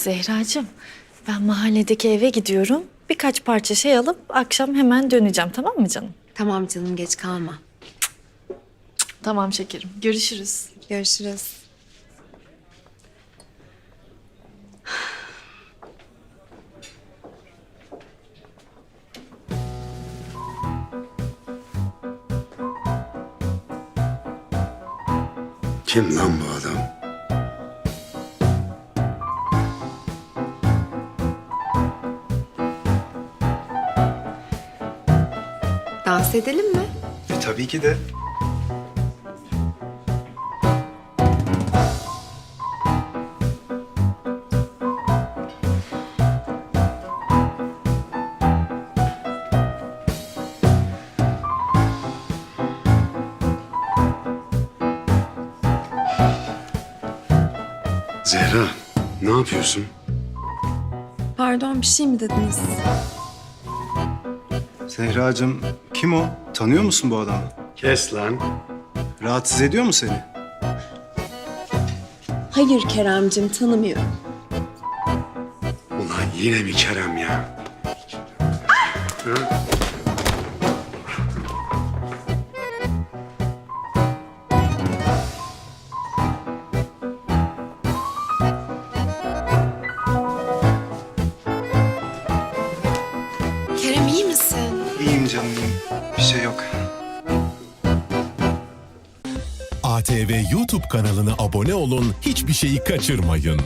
Zehracığım ben mahalledeki eve gidiyorum. Birkaç parça şey alıp akşam hemen döneceğim tamam mı canım? Tamam canım geç kalma. Tamam şekerim. Görüşürüz. Görüşürüz. Kim lan bu adam? Dans edelim mi? E, tabii ki de. Zehra, ne yapıyorsun? Pardon bir şey mi dediniz? Zehracığım kim o? Tanıyor musun bu adamı? Kes lan. Rahatsız ediyor mu seni? Hayır Keremcim tanımıyorum. Ulan yine mi Kerem ya? Hı? Kerem iyi misin? İyiyim canım iyiyim. Bir şey yok. ATV YouTube kanalına abone olun, hiçbir şeyi kaçırmayın.